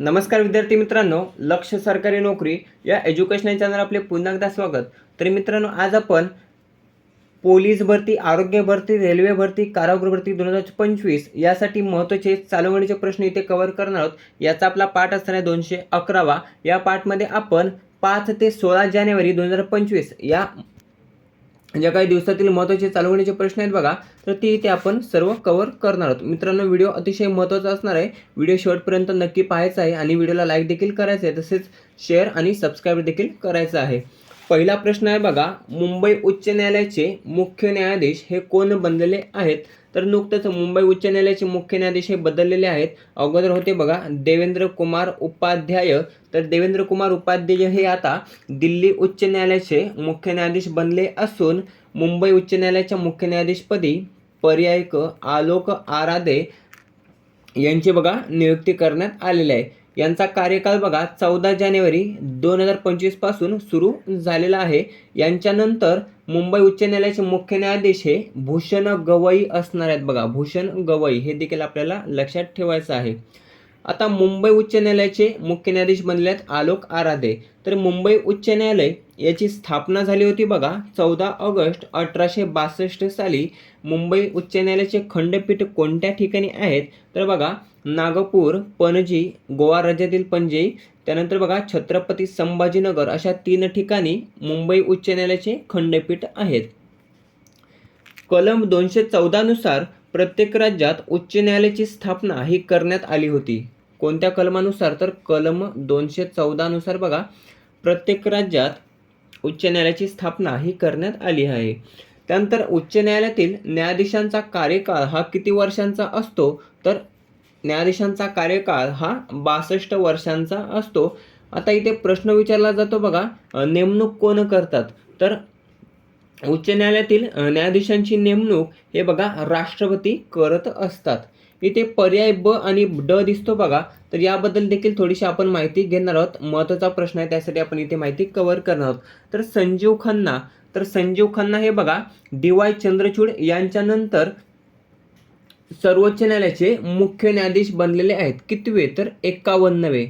नमस्कार विद्यार्थी मित्रांनो लक्ष सरकारी नोकरी या एज्युकेशनल चॅनल आपले पुन्हा एकदा स्वागत. तर मित्रांनो आज आपण पोलीस भरती आरोग्य भरती रेल्वे भरती कारागृह भरती दोन हजार पंचवीस यासाठी महत्त्वाचे चालवणीचे प्रश्न इथे कव्हर करणार आहोत. याचा आपला पाठ असणार आहे दोनशे अकरावा. या पाठमध्ये आपण पाच ते सोळा जानेवारी दोन हजार पंचवीस या ज्या काही दिवसातील महत्त्वाचे चालवण्याचे प्रश्न आहेत बघा तर ते इथे आपण सर्व कवर करणार आहोत. मित्रांनो व्हिडिओ अतिशय महत्त्वाचा असणार आहे. व्हिडिओ शेवटपर्यंत नक्की पाहायचा आहे आणि व्हिडिओला लाईक देखील करायचं आहे. तसेच शेअर आणि सबस्क्राईब देखील करायचं आहे. पहिला प्रश्न आहे बघा मुंबई उच्च न्यायालयाचे मुख्य न्यायाधीश हे कोण बनलेले आहेत? तर नुकतंच मुंबई उच्च न्यायालयाचे मुख्य न्यायाधीश हे बदललेले आहेत. अगोदर होते बघा देवेंद्र कुमार उपाध्याय. तर देवेंद्र कुमार उपाध्याय हे आता दिल्ली उच्च न्यायालयाचे मुख्य न्यायाधीश बनले असून मुंबई उच्च न्यायालयाच्या मुख्य न्यायाधीशपदी पर्यायक आलोक आराधे यांची बघा नियुक्ती करण्यात आलेली आहे. यांचा कार्यकाळ बघा चौदा जानेवारी दोन हजार पंचवीसपासून सुरू झालेला आहे. यांच्यानंतर मुंबई उच्च न्यायालयाचे मुख्य न्यायाधीश हे भूषण गवई असणार आहेत बघा. भूषण गवई हे देखील आपल्याला लक्षात ठेवायचं आहे. आता मुंबई उच्च न्यायालयाचे मुख्य न्यायाधीश बनले आहेत आलोक आराधे. तर मुंबई उच्च न्यायालय याची स्थापना झाली होती बघा चौदा ऑगस्ट अठराशे बासष्ट साली मुंबई उच्च न्यायालयाचे खंडपीठ कोणत्या ठिकाणी आहेत? तर बघा नागपूर पणजी गोवा राज्यातील पणजी त्यानंतर बघा छत्रपती संभाजीनगर अशा तीन ठिकाणी मुंबई उच्च न्यायालयाचे खंडपीठ आहेत. कलम दोनशे चौदानुसार प्रत्येक राज्यात उच्च न्यायालयाची स्थापना ही करण्यात आली होती. कोणत्या कलमानुसार? तर कलम दोनशे चौदानुसार बघा प्रत्येक राज्यात उच्च न्यायालयाची स्थापना ही करण्यात आली आहे. त्यानंतर उच्च न्यायालयातील न्यायाधीशांचा कार्यकाळ हा किती वर्षांचा असतो? तर न्यायाधीशांचा कार्यकाळ हा बासष्ट वर्षांचा असतो. आता इथे प्रश्न विचारला जातो बघा नेमणूक कोण करतात? तर उच्च न्यायालयातील न्यायाधीशांची नेमणूक हे बघा राष्ट्रपती करत असतात. इथे पर्याय ब आणि ड दिसतो बघा. तर याबद्दल देखील थोडीशी आपण माहिती घेणार आहोत. महत्त्वाचा प्रश्न आहे त्यासाठी आपण इथे माहिती कव्हर करणार आहोत. तर संजीव खन्ना तर संजीव खन्ना हे बघा डी वाय चंद्रचूड यांच्यानंतर सर्वोच्च न्यायालयाचे मुख्य न्यायाधीश बनलेले आहेत. कितवे? तर एकावन्नवे.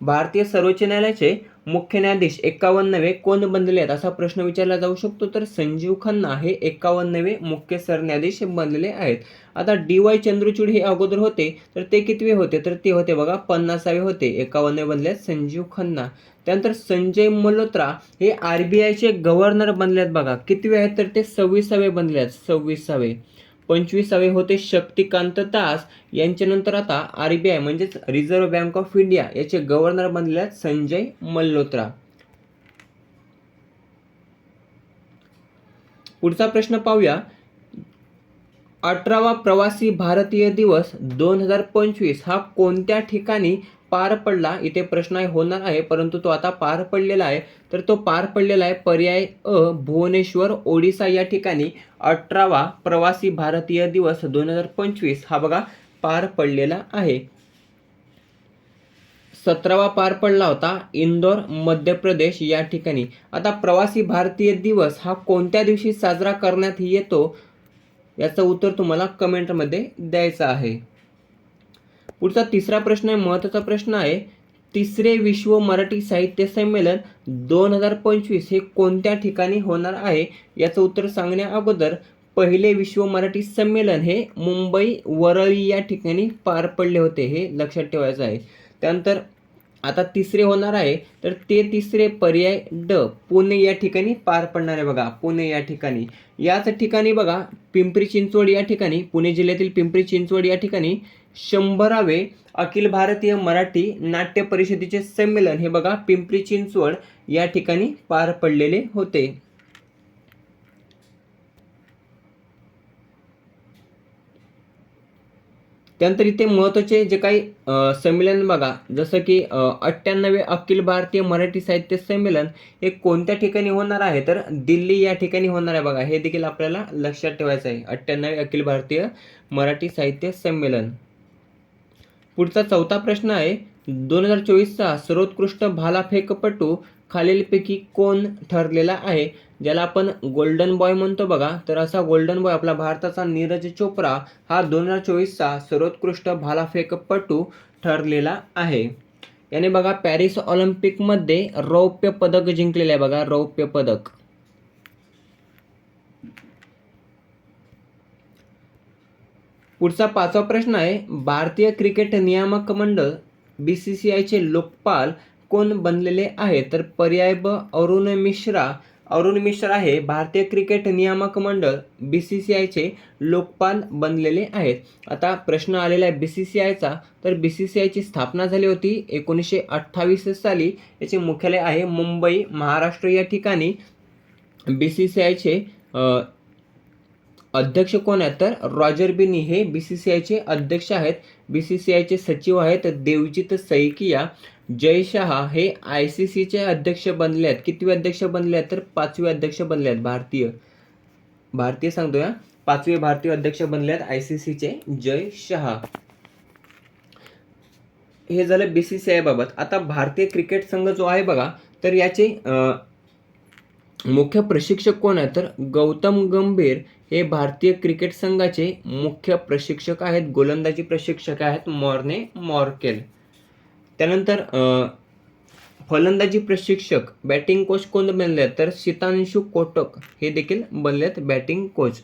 भारतीय सर्वोच्च न्यायालयाचे मुख्य न्यायाधीश एकावन्नवे कोण बनलेले आहेत असा प्रश्न विचारला जाऊ शकतो. तर संजीव खन्ना हे एकावन्नवे मुख्य सरन्यायाधीश बनलेले आहेत. आता डी वाय चंद्रचूड हे अगोदर होते तर ते कितवे होते? तर ते होते बघा पन्नासावे होते. एकावन्नवे बनले आहेत संजीव खन्ना. त्यानंतर संजय मल्होत्रा हे आर बी आयचे गव्हर्नर बनले आहेत बघा. कितवे आहेत? तर ते सव्वीसावे बनले आहेत. सव्वीसावे. पंचवीसावे होते शक्तिकांत दास. यांच्यानंतर आता आर बी आय म्हणजेच रिझर्व्ह बँक ऑफ इंडिया याचे गव्हर्नर बनले आहेत संजय मल्होत्रा. पुढचा प्रश्न पाहूया. अठरावा प्रवासी भारतीय दिवस दोन हजार पंचवीस हा कोणत्या ठिकाणी पार पडला इथे प्रश्न आहे होणार आहे परंतु तो आता पार पडलेला आहे. तर तो पार पडलेला आहे पर्याय अ भुवनेश्वर ओडिसा या ठिकाणी. अठरावा प्रवासी भारतीय दिवस दोन हजार पंचवीस हा बघा पार पडलेला आहे. सतरावा पार पडला होता इंदोर मध्य प्रदेश या ठिकाणी. आता प्रवासी भारतीय दिवस हा कोणत्या दिवशी साजरा करण्यात येतो? याचं उत्तर तुम्हाला कमेंटमध्ये द्यायचं आहे. पुढचा तिसरा प्रश्न आहे महत्त्वाचा प्रश्न आहे तिसरे विश्व मराठी साहित्य संमेलन दोन हजार पंचवीस हे कोणत्या ठिकाणी होणार आहे? याचं उत्तर सांगण्या अगोदर पहिले विश्व मराठी संमेलन हे मुंबई वरळी या ठिकाणी पार पडले होते हे लक्षात ठेवायचं आहे. त्यानंतर आता तिसरे होणार आहे तर ते तिसरे पर्याय ड पुणे या ठिकाणी पार पडणार आहे बघा पुणे या ठिकाणी. याच ठिकाणी बघा पिंपरी चिंचवड या ठिकाणी पुणे जिल्ह्यातील पिंपरी चिंचवड या ठिकाणी शंभरावे अखिल भारतीय मराठी नाट्य परिषदेचे संमेलन हे बघा पिंपरी चिंचवड या ठिकाणी पार पडलेले होते. त्यानंतर इथे महत्त्वाचे जे काही संमेलन बघा जसं की अठ्ठ्याण्णवे अखिल भारतीय मराठी साहित्य संमेलन हे कोणत्या ठिकाणी होणार आहे? तर दिल्ली या ठिकाणी होणार आहे बघा हे देखील आपल्याला लक्षात ठेवायचं आहे. अठ्ठ्याण्णवे अखिल भारतीय मराठी साहित्य संमेलन. पुढचा चौथा प्रश्न आहे दोन हजार चोवीसचा सर्वोत्कृष्ट भालाफेकपटू खालीलपैकी कोण ठरलेला आहे? ज्याला आपण गोल्डन बॉय म्हणतो बघा तर असा गोल्डन बॉय आपला भारताचा नीरज चोप्रा हा दोन हजार चोवीसचा सर्वोत्कृष्ट भालाफेकपटू ठरलेला आहे. याने बघा पॅरिस ऑलिम्पिकमध्ये रौप्य पदक जिंकलेलं आहे बघा रौप्य पदक. पुढचा पाचवा प्रश्न आहे भारतीय क्रिकेट नियामक मंडळ बी सी सी आयचे लोकपाल कोण बनलेले आहे? तर पर्याय ब अरुण मिश्रा. अरुण मिश्रा हे भारतीय क्रिकेट नियामक मंडळ बी सी सी आयचे लोकपाल बनलेले आहेत. आता प्रश्न आलेला आहे बी सी सी आयचा तर बी सी सी आयची स्थापना झाली होती एकोणीसशे अठ्ठावीस साली. याचे मुख्यालय आहे मुंबई महाराष्ट्र. या ठिकाणी बी सी सी आयचे अध्यक्ष कोण आहेत तर? रॉजर बिनी. हे बी सी सी आयचे अध्यक्ष आहेत. बी सी सी आयचे सचिव आहेत. देवजित सैकिया जय शहा हे आय सी सीचे अध्यक्ष बनले आहेत. कितवे अध्यक्ष बनले आहेत तर? पाचवे अध्यक्ष बनले आहेत. भारतीय. भारतीय सांगतो या पाचवे भारतीय अध्यक्ष बनले आहेत आय सी सीचे जय शहा. हे झालं बी सी सी आयबाबत आता भारतीय क्रिकेट संघ जो आहे बघा तर याचे मुख्य प्रशिक्षक कोण आहेत तर? गौतम गंभीर हे भारतीय क्रिकेट संघाचे मुख्य प्रशिक्षक आहेत गोलंदाजी प्रशिक्षक आहेत मॉर्ने मॉर्केल. त्यानंतर फलंदाजी प्रशिक्षक बॅटिंग कोच कोण बनले आहेत तर शीतांशु कोटक हे देखील बनले आहेत बॅटिंग कोच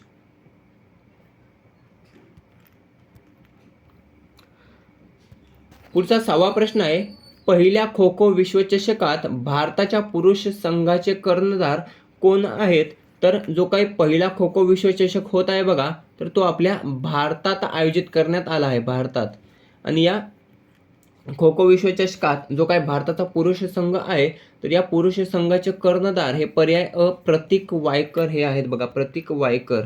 पुढचा सहावा प्रश्न आहे पहिल्या खो खो विश्वचषकात भारताच्या पुरुष संघाचे कर्णधार कोण आहेत? तर जो काही पहिला खो खो विश्वचषक होत आहे बघा तर तो आपल्या भारतात आयोजित करण्यात आला आहे भारतात. आणि या खो खो विश्वचषकात जो काही भारताचा पुरुष संघ आहे तर या पुरुष संघाचे कर्णधार हे पर्याय अ प्रतीक वायकर हे आहेत बघा प्रतीक वायकर.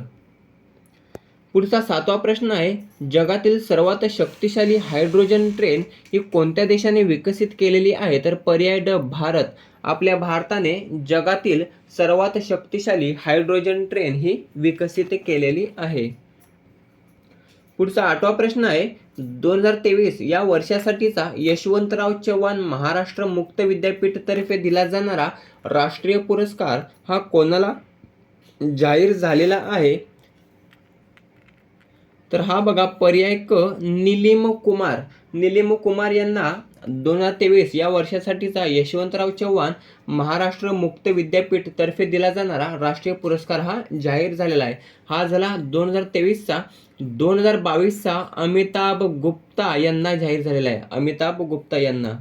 पुढचा सातवा प्रश्न आहे जगातील सर्वात शक्तिशाली हायड्रोजन ट्रेन ही कोणत्या देशाने विकसित केलेली आहे? तर पर्याय ड भारत. आपल्या भारताने जगातील सर्वात शक्तिशाली हायड्रोजन ट्रेन ही विकसित केलेली आहे. पुढचा आठवा प्रश्न आहे दोन हजार तेवीस या वर्षासाठीचा यशवंतराव चव्हाण महाराष्ट्र मुक्त विद्यापीठ तर्फे दिला जाणारा राष्ट्रीय पुरस्कार हा कोणाला जाहीर झालेला आहे? तर हा बघा पर्याय क निलिम कुमार. निलिम कुमार यांना दोन हजार तेवीस या वर्षासाठीचा यशवंतराव चव्हाण महाराष्ट्र मुक्त विद्यापीठ तर्फे दिला जाणारा राष्ट्रीय पुरस्कार हा जाहीर झालेला आहे. हा झाला दोन हजार तेवीसचा. दोन हजार बावीसचा अमिताभ गुप्ता यांना जाहीर झालेला आहे. अमिताभ गुप्ता यांना.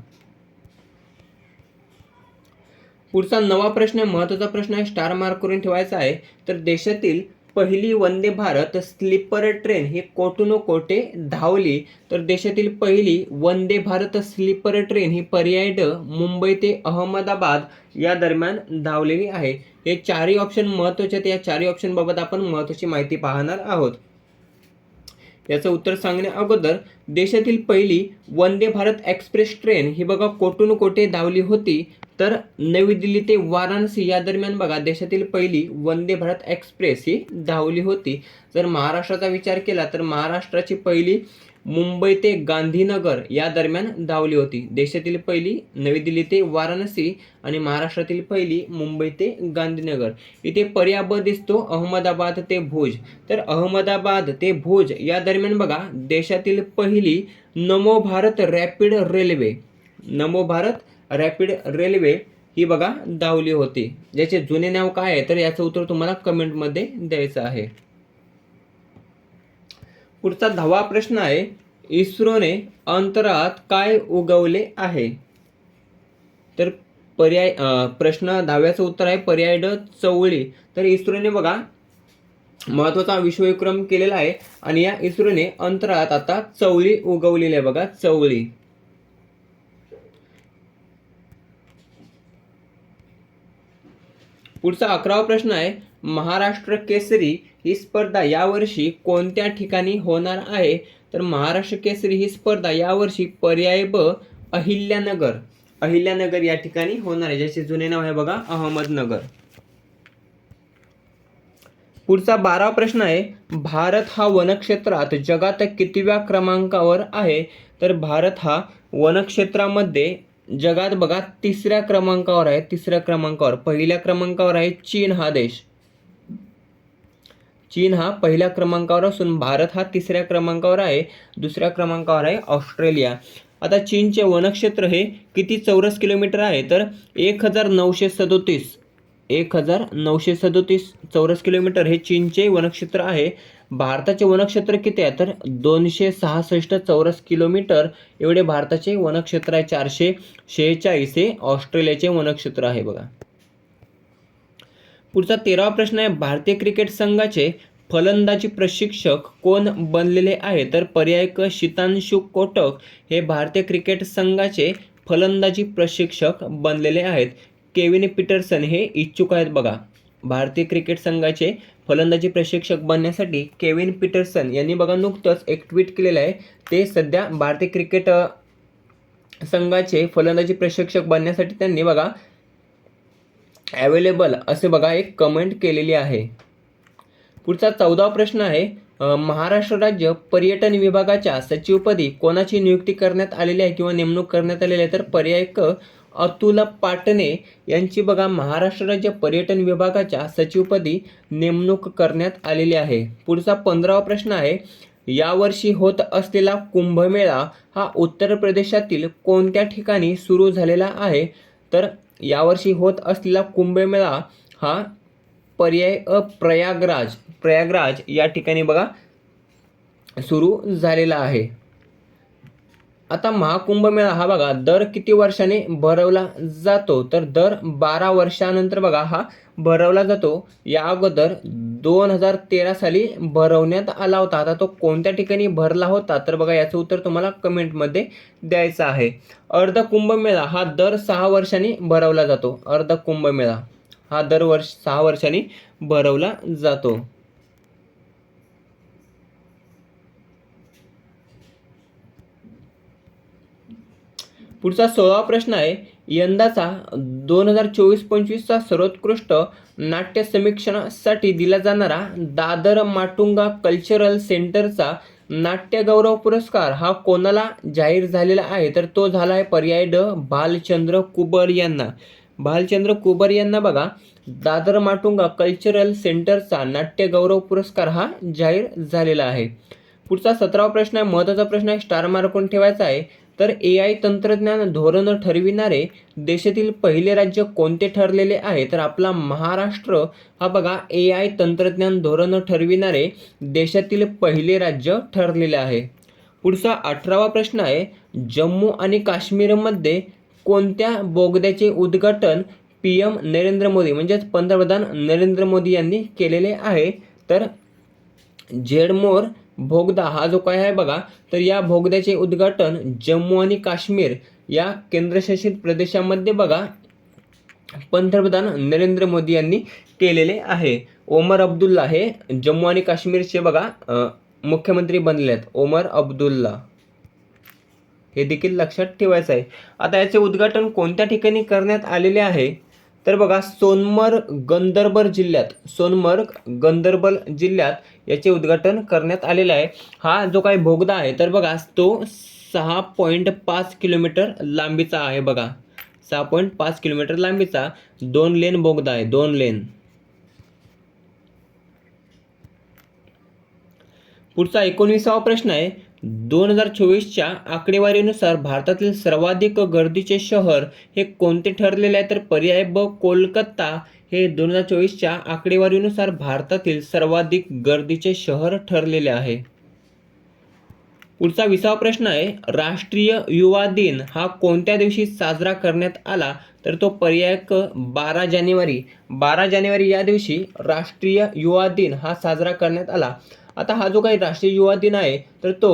पुढचा नवा प्रश्न महत्त्वाचा प्रश्न आहे स्टार मार्क करून ठेवायचा आहे. तर देशातील पहिली वंदे भारत स्लीपर ट्रेन ही कोटून कोटे धावली. तर देशातील पहिली वंदे भारत स्लीपर ट्रेन ही पर्याय ड मुंबई ते अहमदाबाद या दरम्यान धावलेली आहे. हे चारही ऑप्शन महत्त्वाचे आहेत. या चारही ऑप्शनबाबत आपण महत्त्वाची माहिती पाहणार आहोत. याचं उत्तर सांगण्या अगोदर देशातील पहिली वंदे भारत एक्सप्रेस ट्रेन ही बघा कोटून कोटे धावली होती. तर नवी दिल्ली ते वाराणसी या दरम्यान बघा देशातील पहिली वंदे भारत एक्सप्रेस ही धावली होती. जर महाराष्ट्राचा विचार केला तर महाराष्ट्राची पहिली मुंबई ते गांधीनगर या दरम्यान धावली होती. देशातील पहिली नवी दिल्ली ते वाराणसी आणि महाराष्ट्रातील पहिली मुंबई ते गांधीनगर. इथे पर्याब दिसतो अहमदाबाद ते भुज. तर अहमदाबाद ते भुज या दरम्यान बघा देशातील पहिली Namo Bharat rapid railway. Namo Bharat rapid railway ही बघा धावली होती. ज्याचे जुने नाव काय आहे तर याचं उत्तर तुम्हाला कमेंटमध्ये द्यायचं आहे. पुढचा दहावा प्रश्न आहे इस्रोने अंतराळात काय उगवले आहे? तर पर्याय प्रश्न दहाव्याचं उत्तर आहे पर्याय ड चवळी. तर इस्रोने बघा महत्त्वाचा विश्वविक्रम केलेला आहे आणि या इस्रोने अंतराळात आता चवळी उगवलेली आहे बघा चवळी. पुढचा अकरावा प्रश्न आहे महाराष्ट्र केसरी ही स्पर्धा यावर्षी कोणत्या ठिकाणी होणार आहे? तर महाराष्ट्र केसरी ही स्पर्धा यावर्षी पर्याय ब अहिल्यानगर. अहिल्यानगर या ठिकाणी होणार आहे ज्याचे जुने नाव आहे बघा अहमदनगर. पुढचा बारावा प्रश्न आहे भारत हा वनक्षेत्रात जगात कितव्या क्रमांकावर आहे? तर भारत हा वनक्षेत्रामध्ये जगात बघा तिसऱ्या क्रमांकावर आहे तिसऱ्या क्रमांकावर. पहिल्या क्रमांकावर आहे चीन हा देश. चीन हा पहिल्या क्रमांकावर असून भारत हा तिसऱ्या क्रमांकावर आहे दुसऱ्या क्रमांकावर आहे ऑस्ट्रेलिया. आता चीनचे वनक्षेत्र हे किती चौरस किलोमीटर आहे? तर एक हजार नऊशे सदोतीस. एक हजार नऊशे सदोतीस चौरस किलोमीटर हे चीनचे वनक्षेत्र आहे. भारताचे वनक्षेत्र किती आहे? तर दोनशे सहासष्ट चौरस किलोमीटर एवढे भारताचे वनक्षेत्र आहे. चारशे शेहेचाळीस हे ऑस्ट्रेलियाचे वनक्षेत्र आहे बघा. पुढचा तेरावा प्रश्न आहे भारतीय क्रिकेट संघाचे फलंदाजी प्रशिक्षक कोण बनलेले आहे? तर पर्याय क शितांशु कोटक हे भारतीय क्रिकेट संघाचे फलंदाजी प्रशिक्षक बनलेले आहेत. केविन पीटरसन हे इच्छुक आहेत बघा. भारतीय क्रिकेट संघाचे फलंदाजी प्रशिक्षक बनण्यासाठी केविन पीटरसन यांनी बघा नुकतंच एक ट्विट केलेलं आहे. ते सध्या भारतीय क्रिकेट संघाचे फलंदाजी प्रशिक्षक बनण्यासाठी त्यांनी बघा अवेलेबल असे बघा एक कमेंट केलेली आहे. पुढचा चौदावा प्रश्न आहे महाराष्ट्र राज्य पर्यटन विभागाच्या सचिवपदी कोणाची नियुक्ती करण्यात आलेली आहे किंवा नेमणूक करण्यात आलेली आहे? तर पर्याय क अतुल पाटणे यांची बघा महाराष्ट्र राज्य पर्यटन विभागाच्या सचिवपदी नेमणूक करण्यात आलेली आहे. पुढचा पंधरावा प्रश्न आहे यावर्षी होत असलेला कुंभमेळा हा उत्तर प्रदेशातील कोणत्या ठिकाणी सुरू झालेला आहे? तर यावर्षी होत असलेला कुंभमेळा हा पर्याय अ प्रयागराज प्रयागराज या ठिकाणी बघा सुरू झालेला आहे. आता महाकुंभ मेळा हा बघा दर किती वर्षाने भरवला जातो? तर दर बारा वर्षानंतर बघा हा भरवला जातो. या अगोदर दोन हजार तेरा साली भरवण्यात आला होता. आता तो कोणत्या ठिकाणी भरला होता? तर बघा याचं उत्तर तुम्हाला कमेंटमध्ये द्यायचं आहे. अर्ध कुंभमेळा हा दर सहा वर्षांनी भरवला जातो. अर्ध कुंभमेळा हा दर वर्ष सहा वर्षांनी भरवला जातो. पुढचा सोळावा प्रश्न आहे यंदाचा दोन हजार चोवीस पंचवीसचा सर्वोत्कृष्ट नाट्य समीक्षणासाठी दिला जाणारा दादर माटुंगा कल्चरल सेंटरचा नाट्यगौरव पुरस्कार हा कोणाला जाहीर झालेला आहे? तर तो झाला आहे पर्याय ड भालचंद्र कुबर यांना. भालचंद्र कुबर यांना बघा दादर माटुंगा कल्चरल सेंटरचा नाट्यगौरव पुरस्कार हा जाहीर झालेला आहे. पुढचा सतरावा प्रश्न आहे महत्त्वाचा प्रश्न आहे स्टार मार्कून ठेवायचा आहे? तर ए आय तंत्रज्ञान धोरण ठरविणारे देशातील पहिले राज्य कोणते ठरलेले आहे? तर आपला महाराष्ट्र हा बघा ए आय तंत्रज्ञान धोरण ठरविणारे देशातील पहिले राज्य ठरलेले आहे. पुढचा अठरावा प्रश्न आहे जम्मू आणि काश्मीरमध्ये कोणत्या बोगद्याचे उद्घाटन पी एम नरेंद्र मोदी म्हणजेच पंतप्रधान नरेंद्र मोदी यांनी केलेले आहे? तर झेडमोर भोगदा हा जो काय आहे बघा तर या भोगद्याचे उद्घाटन जम्मू आणि काश्मीर या केंद्रशासित प्रदेशामध्ये बघा पंतप्रधान नरेंद्र मोदी यांनी केलेले आहे. ओमर अब्दुल्ला हे जम्मू आणि काश्मीरचे बघा मुख्यमंत्री बनले आहेत ओमर अब्दुल्ला. हे देखील लक्षात ठेवायचं आहे. आता याचे उद्घाटन कोणत्या ठिकाणी करण्यात आलेले आहे? तर बघा सोनमर्ग गंदरबल जिल्ह्यात सोनमर्ग गंदरबल जिल्ह्यात याचे उद्घाटन करण्यात आलेलं आहे. हा जो काही बोगदा आहे तर बघा तो सहा पॉईंट पाच किलोमीटर लांबीचा आहे बघा. सहा पॉईंट पाच किलोमीटर लांबीचा दोन लेन बोगदा आहे दोन लेन. पुढचा एकोणविसावा प्रश्न आहे. दोन हजार चोवीसच्या आकडेवारीनुसार भारतातील सर्वाधिक गर्दीचे शहर हे कोणते ठरलेले आहे? तर पर्याय ब कोलकाता हे दोन हजार चोवीसच्या आकडेवारीनुसार भारतातील सर्वाधिक गर्दीचे शहर ठरलेले आहे. पुढचा विसावा प्रश्न आहे राष्ट्रीय युवा दिन हा कोणत्या दिवशी साजरा करण्यात आला? तर तो पर्याय क बारा जानेवारी. बारा जानेवारी या दिवशी राष्ट्रीय युवा दिन हा साजरा करण्यात आला. आता हा जो काही राष्ट्रीय युवा दिन आहे तर तो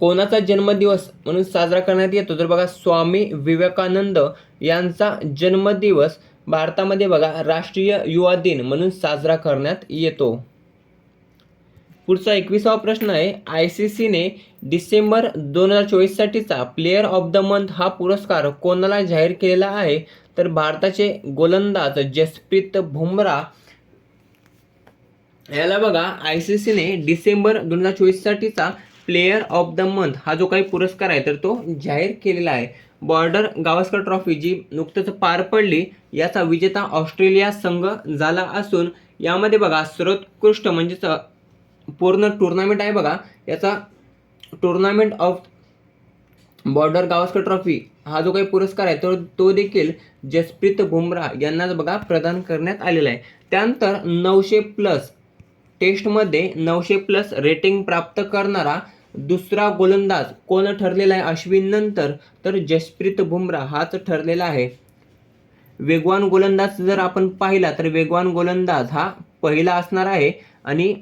कोणाचा जन्मदिवस म्हणून साजरा करण्यात येतो? तर बघा स्वामी विवेकानंद यांचा जन्मदिवस भारतामध्ये बघा राष्ट्रीय युवा दिन म्हणून साजरा करण्यात येतो. पुढचा एकविसावा प्रश्न आहे आय सी सीने डिसेंबर दोन हजार चोवीससाठीचा प्लेअर ऑफ द मंथ हा पुरस्कार कोणाला जाहीर केलेला आहे? तर भारताचे गोलंदाज जसप्रीत बुमराह याला बघा आय सी सीने डिसेंबर दोन हजार चोवीससाठीचा प्लेअर ऑफ द मंथ हा जो काही पुरस्कार आहे तर तो जाहीर केलेला आहे. बॉर्डर गावस्कर ट्रॉफी जी नुकतंच पार पडली याचा विजेता ऑस्ट्रेलिया संघ झाला असून यामध्ये बघा सर्वोत्कृष्ट म्हणजेच पूर्ण टुर्नामेंट आहे बघा याचा tournament of Border Gavaskar trophy हा जो काही पुरस्कार आहे तर तो देखील जसप्रीत बुमराह यांनाच बघा प्रदान करण्यात आलेला आहे. त्यानंतर नऊशे प्लस टेस्टमध्ये नऊशे प्लस रेटिंग प्राप्त करणारा दुसरा गोलंदाज कोण ठरलेला आहे? अश्विन नंतर तर जसप्रीत बुमराह हाच ठरलेला आहे. वेगवान गोलंदाज जर आपण पाहिला तर वेगवान गोलंदाज हा पहिला असणार आहे आणि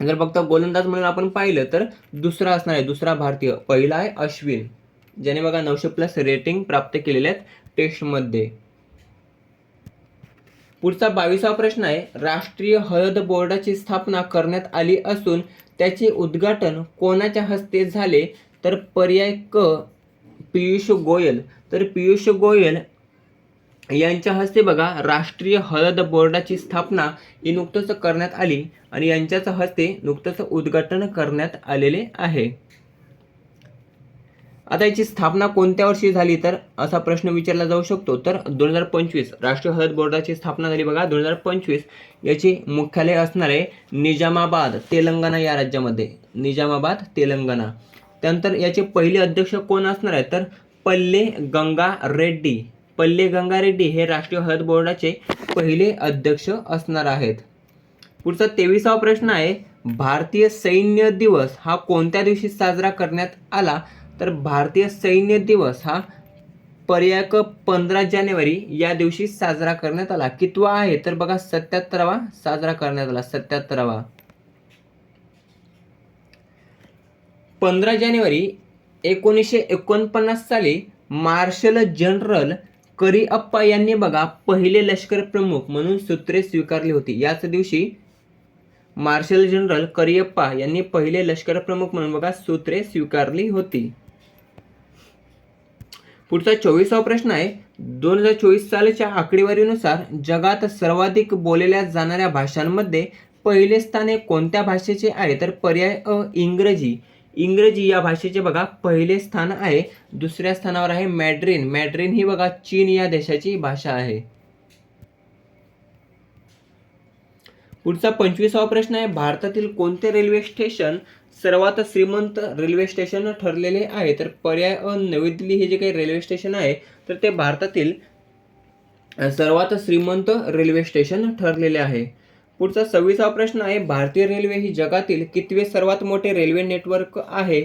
जर फक्त गोलंदाज म्हणून आपण पाहिलं तर दुसरा असणार आहे दुसरा भारतीय. पहिला आहे अश्विन ज्याने बघा नऊशे प्लस रेटिंग प्राप्त केलेले आहेत टेस्टमध्ये. पुढचा बावीसावा प्रश्न आहे राष्ट्रीय हळद बोर्डाची स्थापना करण्यात आली असून त्याचे उद्घाटन कोणाच्या हस्ते झाले? तर पर्याय क पियुष गोयल. तर पियुष गोयल यांच्या हस्ते बघा राष्ट्रीय हळद बोर्डाची स्थापना ही नुकतंच करण्यात आली आणि यांच्याच हस्ते नुकतंच उद्घाटन करण्यात आलेले आहे. आता याची स्थापना कोणत्या वर्षी झाली तर? असा प्रश्न विचारला जाऊ शकतो. तर दोन हजार पंचवीस राष्ट्रीय हळद बोर्डाची स्थापना झाली बघा. दोन हजार पंचवीस याची मुख्यालय असणार आहे निजामाबाद तेलंगणा या राज्यामध्ये. निजामाबाद तेलंगणा. त्यानंतर याचे पहिले अध्यक्ष कोण असणार आहे? तर पल्ले गंगा रेड्डी. पल्ले गंगा रेड्डी हे राष्ट्रीय हळद बोर्डाचे पहिले अध्यक्ष असणार आहेत. पुढचा तेविसावा प्रश्न आहे भारतीय सैन्य दिवस हा कोणत्या दिवशी साजरा करण्यात आला? तर भारतीय सैन्य दिवस हा पर्याक पंधरा जानेवारी या दिवशी साजरा करण्यात आला. कितवा आहे? तर बघा सत्याहत्तरावा साजरा करण्यात आला. सत्याहत्तरावा. पंधरा जानेवारी एकोणीसशे एकोणपन्नास साली मार्शल जनरल करिअप्पा यांनी बघा पहिले लष्कर प्रमुख म्हणून सूत्रे स्वीकारली होती. याच दिवशी मार्शल जनरल करियप्पा यांनी पहिले लष्कर प्रमुख म्हणून बघा सूत्रे स्वीकारली होती. पुढचा चोवीसावा प्रश्न आहे. दोन हजार चोवीस सालच्या आकडेवारीनुसार जगात सर्वाधिक बोलल्या जाणाऱ्या भाषांमध्ये पहिले स्थान हे कोणत्या भाषेचे आहे? तर पर्याय अ इंग्रजी. इंग्रजी या भाषेचे बघा पहिले स्थान आहे. दुसऱ्या स्थानावर आहे मॅड्रिन. मॅड्रिन ही बघा चीन या देशाची भाषा आहे. पुढचा पंचवीसावा प्रश्न आहे भारतातील कोणते रेल्वे स्टेशन सर्वात श्रीमंत रेल्वे स्टेशन ठरलेले आहे तर पर्याय अ नवी दिल्ली हे जे काही रेल्वे स्टेशन आहे तर ते भारतातील सर्वात श्रीमंत रेल्वे स्टेशन ठरलेले आहे. पुढचा सव्वीसावा प्रश्न आहे भारतीय रेल्वे ही जगातील कितवे सर्वात मोठे रेल्वे नेटवर्क आहे?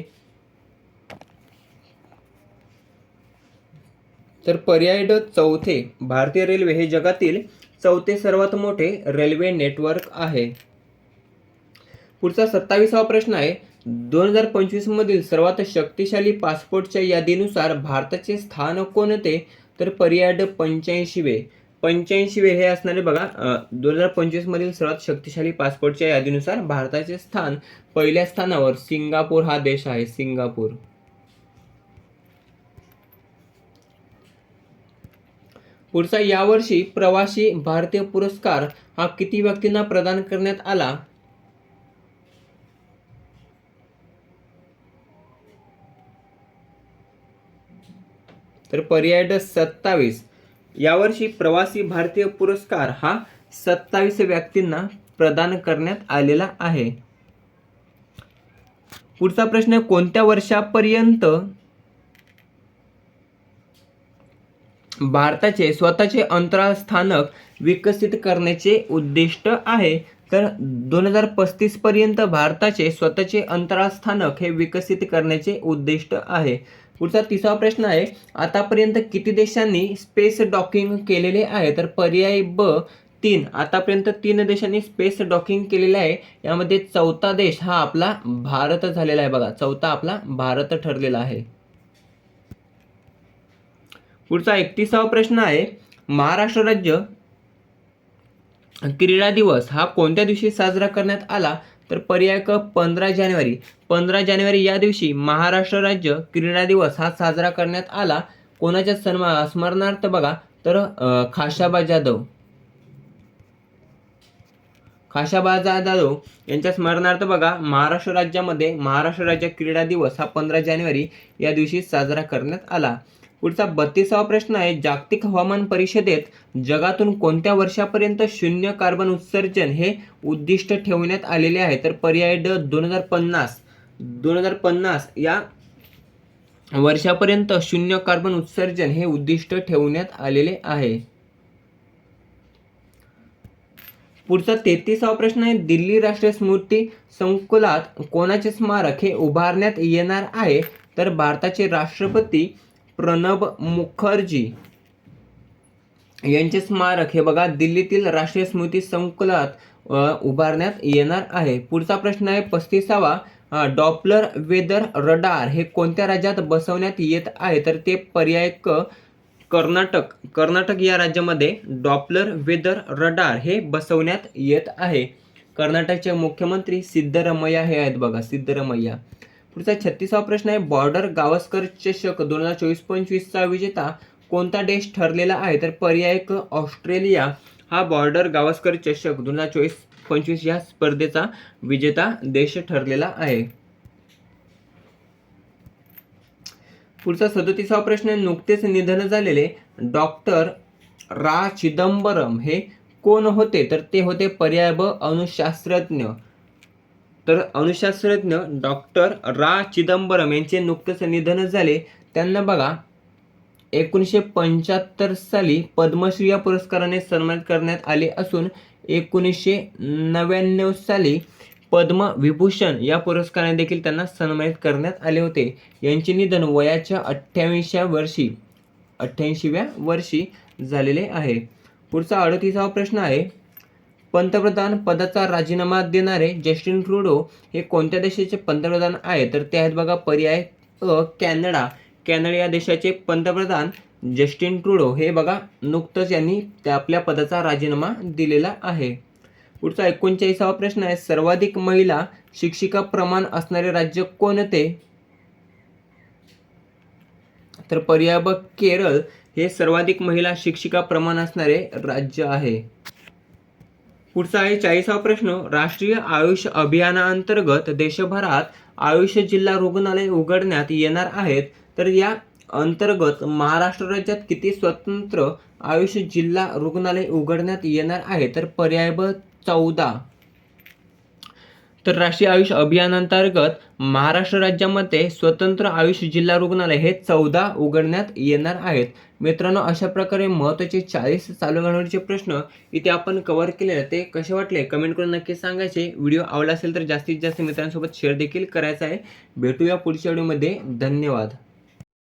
तर पर्याय ड चौथे भारतीय रेल्वे हे जगातील चौथे सर्वात मोठे रेल्वे नेटवर्क आहे. पुढचा सत्तावीसावा प्रश्न आहे. दोन हजार पंचवीसमधील सर्वात शक्तिशाली पासपोर्टच्या यादीनुसार भारताचे स्थान कोणते तर पर्याय ड पंच्याऐंशीवे. पंच्याऐंशीवे हे असणारे बघा दोन हजार पंचवीसमधील सर्वात शक्तिशाली पासपोर्टच्या यादीनुसार भारताचे स्थान पहिल्या स्थानावर सिंगापूर हा देश आहे सिंगापूर. पुढचा यावर्षी प्रवासी भारतीय पुरस्कार हा किती व्यक्तींना प्रदान करण्यात आला? तर पर्याय सत्तावीस. यावर्षी प्रवासी भारतीय पुरस्कार हा सत्तावीस व्यक्तींना प्रदान करण्यात आलेला आहे. पुढचा प्रश्न कोणत्या वर्षापर्यंत भारताचे स्वतःचे अंतराळ स्थानक विकसित करण्याचे उद्दिष्ट आहे? तर दोन हजार पस्तीस पर्यंत भारताचे स्वतःचे अंतराळ स्थानक हे विकसित करण्याचे उद्दिष्ट आहे. पुढचा तिसरा प्रश्न आहे आतापर्यंत किती देशांनी स्पेस डॉकिंग केलेले आहे? तर पर्याय ब तीन. आतापर्यंत तीन देशांनी स्पेस डॉकिंग केलेले आहे. यामध्ये चौथा देश हा आपला भारत झालेला आहे बघा. चौथा आपला भारत ठरलेला आहे. पुढचा एकतीसावा प्रश्न आहे महाराष्ट्र राज्य क्रीडा दिवस हा कोणत्या दिवशी साजरा करण्यात आला? तर पर्याय क पंधरा जानेवारी. पंधरा जानेवारी या दिवशी महाराष्ट्र राज्य क्रीडा दिवस हा साजरा करण्यात आला. कोणाच्या सन्मा स्मरणार्थ बघा तर खाशाबा जाधव. खाशाबा जाधव यांच्या स्मरणार्थ बघा महाराष्ट्र राज्यामध्ये महाराष्ट्र राज्य क्रीडा दिवस हा पंधरा जानेवारी या दिवशी साजरा करण्यात आला. पुढचा बत्तीसावा प्रश्न आहे जागतिक हवामान परिषदेत जगातून कोणत्या वर्षापर्यंत शून्य कार्बन उत्सर्जन हे उद्दिष्ट ठेवण्यात आलेले आहे? तर पर्याय ड दोन हजार पन्नास. दोन हजार पन्नास या वर्षापर्यंत शून्य कार्बन उत्सर्जन हे उद्दिष्ट ठेवण्यात आलेले आहे. पुढचा तेहतीसावा प्रश्न आहे दिल्ली राष्ट्रीय स्मृती संकुलात कोणाचे स्मारक हे उभारण्यात येणार आहे? तर भारताचे राष्ट्रपती प्रणब मुखर्जी यांचे स्मारक हे बघा दिल्लीतील राष्ट्रीय स्मृती संकुलात उभारण्यात येणार आहे. पुढचा प्रश्न आहे पस्तीसावा डॉपलर वेदर रडार हे कोणत्या राज्यात बसवण्यात येत आहे? तर ते पर्याय क कर्नाटक. कर्नाटक या राज्यामध्ये डॉपलर वेदर रडार हे बसवण्यात येत आहे. कर्नाटकचे मुख्यमंत्री सिद्धरमैया हे आहेत बघा सिद्धरमैया. पुढचा छत्तीसावा प्रश्न आहे बॉर्डर गावस्कर चषक दोन हजार चोवीस पंचवीसचा विजेता कोणता देश ठरलेला आहे? तर पर्याय क ऑस्ट्रेलिया हा बॉर्डर गावस्कर चषक दोन हजार चोवीस पंचवीस या स्पर्धेचा विजेता देश ठरलेला आहे. पुढचा सदोतीसावा प्रश्न आहे नुकतेच निधन झालेले डॉक्टर रा चिदंबरम हे कोण होते? तर ते होते पर्याय ब अणुशास्त्रज्ञ तर अणुशास्त्रज्ञ डॉक्टर रा. चिदंबरम यांचे नुकतेच निधन झाले. त्यांना बघा एकोणीसशे पंच्याहत्तर साली पद्मश्री या पुरस्काराने सन्मानित करण्यात आले असून एकोणीसशे नव्याण्णव साली पद्मविभूषण या पुरस्काराने देखील त्यांना सन्मानित करण्यात आले होते. यांचे निधन वयाच्या अठ्ठ्याऐंशीव्या वर्षी अठ्ठ्याऐंशीव्या वर्षी झालेले आहे. पुढचा अडतीसावा प्रश्न आहे. पंतप्रधान पदाचा राजीनामा देणारे जस्टिन ट्रुडो हे कोणत्या देशाचे पंतप्रधान आहे तर ते आहेत बघा पर्याय अ कॅनडा. कॅनडा या देशाचे पंतप्रधान जस्टिन ट्रुडो. हे बघा नुकतंच यांनी त्या आपल्या पदाचा राजीनामा दिलेला आहे. पुढचा एकोणचाळीसावा प्रश्न आहे. सर्वाधिक महिला शिक्षिका प्रमाण असणारे राज्य कोणते? तर पर्याय ब केरळ हे सर्वाधिक महिला शिक्षिका प्रमाण असणारे राज्य आहे. पुढचा आहे चाळीसावा प्रश्न. राष्ट्रीय आयुष अभियानाअंतर्गत देशभरात आयुष जिल्हा रुग्णालय उघडण्यात येणार आहेत. तर या अंतर्गत महाराष्ट्र राज्यात किती स्वतंत्र आयुष जिल्हा रुग्णालय उघडण्यात येणार आहे? तर पर्याय ब चौदा. तर राष्ट्रीय आयुष अभियानांतर्गत महाराष्ट्र राज्यामध्ये स्वतंत्र आयुष जिल्हा रुग्णालय हे चौदा उघडण्यात येणार आहेत. मित्रांनो अशा प्रकारे महत्त्वाचे चाळीस चालू घडामोडीचे प्रश्न इथे आपण कव्हर केले ते कसे वाटले? कमेंट करून नक्की सांगायचे. व्हिडिओ आवडला असेल तर जास्तीत जास्त मित्रांसोबत शेअर देखील करायचा आहे. भेटूया पुढच्या व्हिडिओमध्ये धन्यवाद.